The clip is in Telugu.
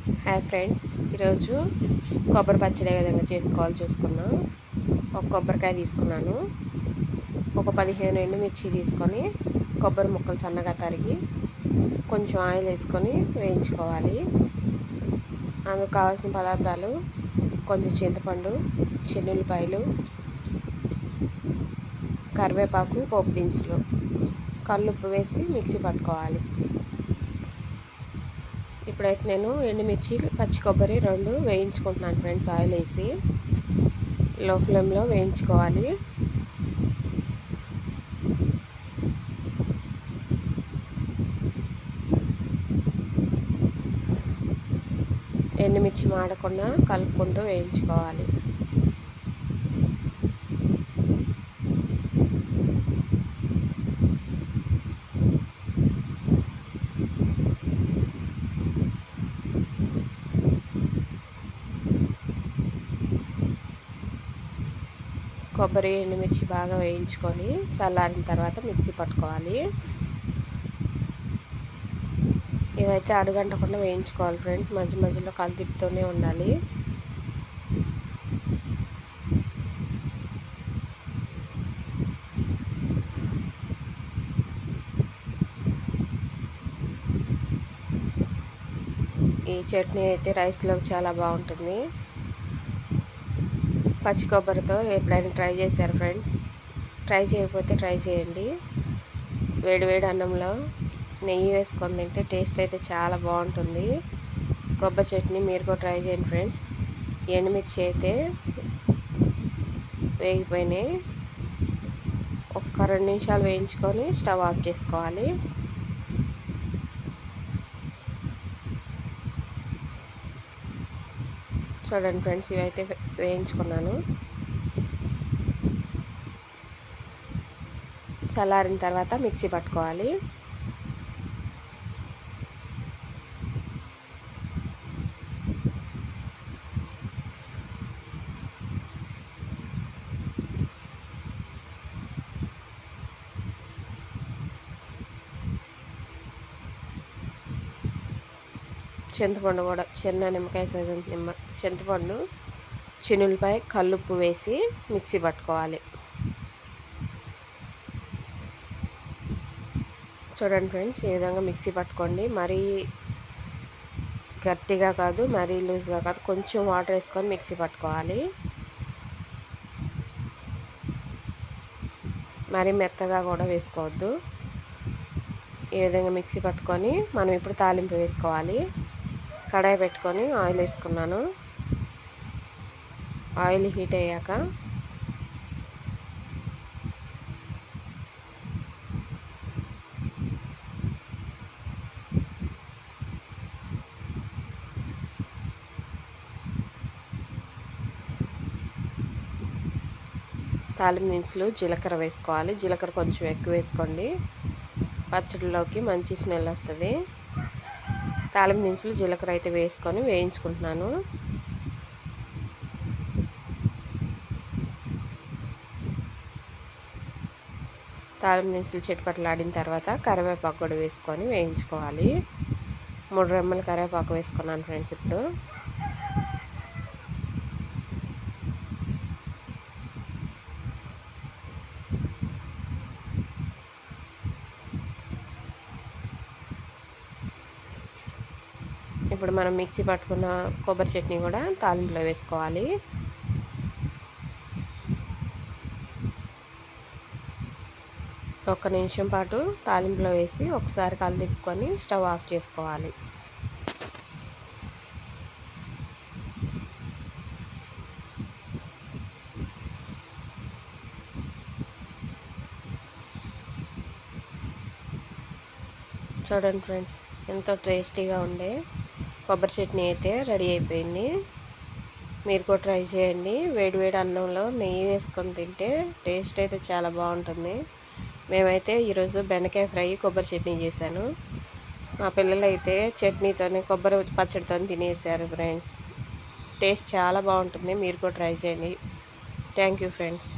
హాయ్ ఫ్రెండ్స్ ఈరోజు కొబ్బరి పచ్చడి ఏ విధంగా చేసుకోవాలి చూసుకున్నాం ఒక కొబ్బరికాయ తీసుకున్నాను. ఒక పదిహేను ఎండుమిర్చి తీసుకొని కొబ్బరి ముక్కలు సన్నగా తరిగి కొంచెం ఆయిల్ వేసుకొని వేయించుకోవాలి. అందుకు కావాల్సిన పదార్థాలు కొంచెం చింతపండు చెన్నుల్లిపాయలు కరివేపాకు పోపు దినుసులు. కల్లుప్పు వేసి మిక్సీ పట్టుకోవాలి. ఇప్పుడైతే నేను ఎండుమిర్చి పచ్చి కొబ్బరి రెండు వేయించుకుంటున్నాను ఫ్రెండ్స్ ఆయిల్ వేసి. లో ఫ్లేమ్లో వేయించుకోవాలి. ఎండుమిర్చి మాడకుండా కలుపుకుంటూ వేయించుకోవాలి. కొబ్బరి ఎండుమిర్చి బాగా వేయించుకొని చల్లారిన తర్వాత మిక్సీ పట్టుకోవాలి. ఇవైతే అడుగంటకుండా వేయించుకోవాలి ఫ్రెండ్స్. మధ్య మధ్యలో కళ్ళు తిప్పుతూనే ఉండాలి. ఈ చట్నీ అయితే రైస్లోకి చాలా బాగుంటుంది. పచ్చి కొబ్బరితో ఎప్పుడైనా ట్రై చేశారు ఫ్రెండ్స్? ట్రై చేయకపోతే ట్రై చేయండి. వేడి వేడి అన్నంలో నెయ్యి వేసుకొని తింటే టేస్ట్ అయితే చాలా బాగుంటుంది. కొబ్బరి చట్నీ మీరు కూడా ట్రై చేయండి ఫ్రెండ్స్. ఎండుమిర్చి అయితే వేగిపోయినాయి. ఒక్క రెండు నిమిషాలు వేయించుకొని స్టవ్ ఆఫ్ చేసుకోవాలి. చూడండి ఫ్రెండ్స్ ఇవైతే వేయించుకున్నాను. చల్లారిన తర్వాత మిక్సీ పట్టుకోవాలి. చింతపండు కూడా చిన్న నిమ్మకాయ సైజు నిమ్మ చింతపండు చినులపై కల్లుప్పు వేసి మిక్సీ పట్టుకోవాలి. చూడండి ఫ్రెండ్స్ ఈ విధంగా మిక్సీ పట్టుకోండి. మరీ గట్టిగా కాదు మరీ లూజ్గా కాదు కొంచెం వాటర్ వేసుకొని మిక్సీ పట్టుకోవాలి. మరీ మెత్తగా కూడా వేసుకోవద్దు. ఈ విధంగా మిక్సీ పట్టుకొని మనం ఇప్పుడు తాలింపు వేసుకోవాలి. కడాయి పెట్టుకొని ఆయిల్ వేసుకున్నాను. ఆయిల్ హీట్ అయ్యాక తాలిం దినుసులు జీలకర్ర వేసుకోవాలి. జీలకర్ర కొంచెం ఎక్కువ వేసుకోండి. పచ్చడిలోకి మంచి స్మెల్ వస్తుంది. తాలింపు దినుసులు జీలకర్ర అయితే వేసుకొని వేయించుకుంటున్నాను. తాలింపు దినుసులు చెట్టుపట్లాడిన తర్వాత కరివేపాకు కూడా వేసుకొని వేయించుకోవాలి. మూడు రెమ్మలు కరివేపాకు వేసుకున్నాను ఫ్రెండ్స్ ఇప్పుడు. ఇప్పుడు మనం మిక్సీ పట్టుకున్న కొబ్బరి చట్నీ కూడా తాలింపులో వేసుకోవాలి. ఒక్క నిమిషం పాటు తాలింపులో వేసి ఒకసారి తిప్పుకొని స్టవ్ ఆఫ్ చేసుకోవాలి. చూడండి ఫ్రెండ్స్ ఎంతో టేస్టీగా ఉండే కొబ్బరి చట్నీ అయితే రెడీ అయిపోయింది. మీరు కూడా ట్రై చేయండి. వేడి వేడి అన్నంలో నెయ్యి వేసుకొని తింటే టేస్ట్ అయితే చాలా బాగుంటుంది. మేమైతే ఈరోజు బెండకాయ ఫ్రై కొబ్బరి చట్నీ చేశాను. మా పిల్లలు అయితే చట్నీతోనే కొబ్బరి పచ్చడితో తినేసారు ఫ్రెండ్స్. టేస్ట్ చాలా బాగుంటుంది. మీరు కూడా ట్రై చేయండి. Thank you friends.